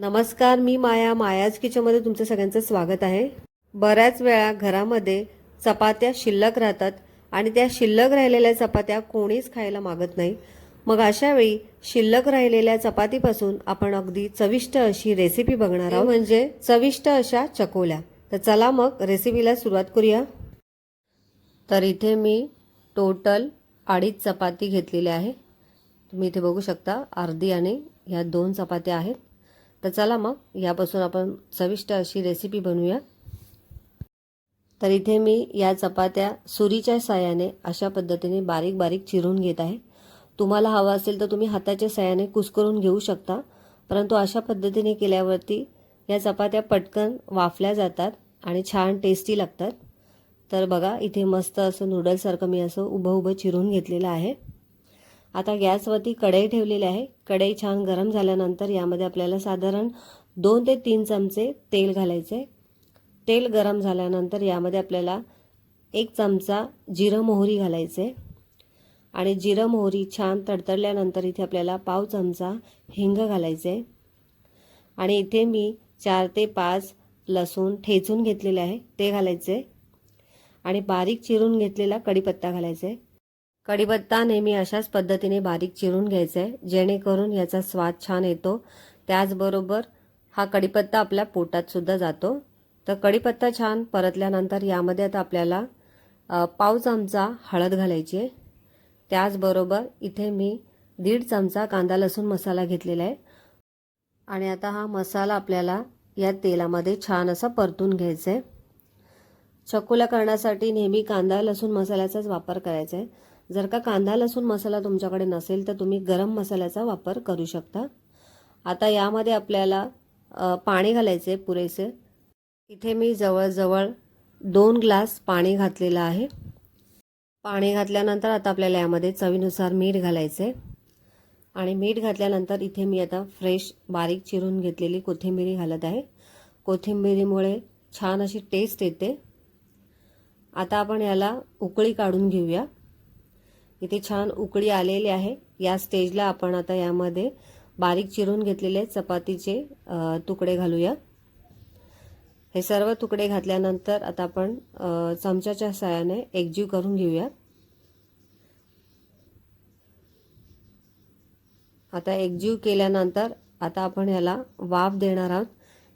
नमस्कार मी माया. मायाज किचनमध्ये तुमचं सगळ्यांचं स्वागत आहे. बऱ्याच वेळा घरामध्ये चपात्या शिल्लक राहतात आणि त्या शिल्लक राहिलेल्या चपात्या कोणीच खायला मागत नाही. मग अशा वेळी शिल्लक राहिलेल्या चपातीपासून आपण अगदी चविष्ट अशी रेसिपी बघणार आहोत. म्हणजे? चविष्ट अशा चकोल्या. तर चला मग रेसिपीला सुरुवात करूया. तर इथे मी टोटल अडीच चपाती घेतलेली आहे. तुम्ही इथे बघू शकता अर्धी आणि ह्या दोन चपात्या आहेत. तर चला मग यापासून आपण चविष्ट अशी रेसिपी बनवूया. तर इथे मी या चपात्या सुरीच्या साह्याने अशा पद्धतीने बारीक बारीक चिरून घेत आहे. तुम्हाला हवं असेल तर तुम्ही हाताच्या साह्याने कुस्करून घेऊ शकता परंतु अशा पद्धतीने केल्यावरती या चपात्या पटकन वाफल्या जातात आणि छान टेस्टी लागतात. तर बघा इथे मस्त असं नूडल्ससारखं मी असं उभं उभं चिरून घेतलेलं आहे. आता गॅसवरती कढई ठेवलेली आहे. कढई छान गरम झाल्यानंतर यामध्ये आपल्याला साधारण दोन ते तीन चमचे तेल घालायचे तेल गरम झाल्यानंतर यामध्ये आपल्याला एक चमचा जिरं मोहरी घालायचे आणि जिरं मोहरी छान तडतडल्यानंतर इथे आपल्याला पाव चमचा हिंग घालायचे आणि इथे मी चार ते पाच लसूण ठेचून घेतलेले आहे. ते घालायचे आणि बारीक चिरून घेतलेला कढीपत्ता घालायचे कढीपत्ता नेहमी अशाच पद्धतीने बारीक चिरून घ्यायचा आहे जेणेकरून याचा स्वाद छान येतो. त्याचबरोबर हा कढीपत्ता आपल्या पोटातसुद्धा जातो. तर कढीपत्ता छान परतल्यानंतर यामध्ये आता आपल्याला पाव चमचा हळद घालायची आहे. त्याचबरोबर इथे मी दीड चमचा कांदा लसूण मसाला घेतलेला आहे. आणि आता हा मसाला आपल्याला या तेलामध्ये छान असा परतून घ्यायचा आहे चकोल्या करण्यासाठी नेहमी कांदा लसूण मसाल्याचाच वापर करायचा आहे जर का कांदा लसूण मसाला तुमच्याकडे नसेल तर तुम्ही गरम मसाल्याचा वापर करू शकता. आता यामध्ये आपल्याला पाणी घालायचे पुरेसे. इथे मी जवळजवळ दोन ग्लास पाणी घातलेलं आहे. पाणी घातल्यानंतर आता आपल्याला यामध्ये चवीनुसार मीठ घालायचे. आणि मीठ घातल्यानंतर इथे मी आता फ्रेश बारीक चिरून घेतलेली कोथिंबिरी घालत आहे. कोथिंबिरीमुळे छान अशी टेस्ट येते. आता आपण याला उकळी काढून घेऊया. इथे छान उकळी आलेली आहे. या स्टेजला आपण आता यामध्ये बारीक चिरून घेतलेले चपातीचे तुकडे घालूया. हे सर्व तुकडे घातल्यानंतर आता आपण चमच्याच्या सहाय्याने एकजीव करून घेऊया. आता एकजीव केल्यानंतर आता आपण ह्याला वाफ देणार आहोत.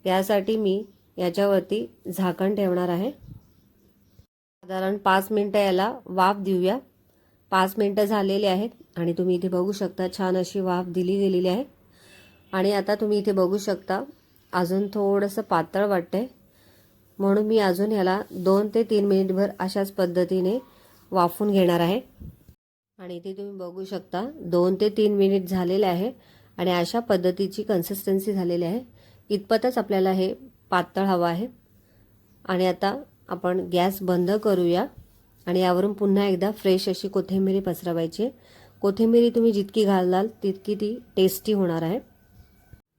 यासाठी मी याच्यावरती झाकण ठेवणार आहे. साधारण पाच मिनटं याला वाफ देऊया. पाच मिनटं झालेली आहेत आणि तुम्ही इथे बघू शकता छान अशी वाफ दिली गेलेली आहे. आणि आता तुम्ही इथे बघू शकता अजून थोडंसं पातळ वाटतंय. म्हणून मी अजून ह्याला दोन ते तीन मिनिटभर अशाच पद्धतीने वाफून घेणार आहे. आणि इथे तुम्ही बघू शकता दोन ते तीन मिनिट झालेले आहे आणि अशा पद्धतीची कन्सिस्टन्सी झालेली आहे. इतपतच आपल्याला हे पातळ हवं आहे. आणि आता आपण गॅस बंद करूया. आणि यावरून पुन्हा एकदा फ्रेश अशी कोथिंबिरी पसरवायची. कोथिंबिरी तुम्ही जितकी घालाल तितकी ती टेस्टी होणार आहे.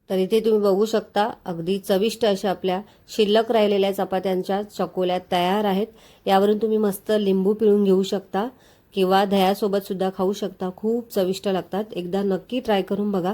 तर इथे तुम्ही बघू शकता अगदी चविष्ट अशा आपल्या शिल्लक राहिलेल्या चपात्यांच्या चकोल्या तयार आहेत. यावरून तुम्ही मस्त लिंबू पिळून घेऊ शकता किंवा दह्यासोबत सुद्धा खाऊ शकता. खूप चविष्ट लागतात. एकदा नक्की ट्राय करून बघा.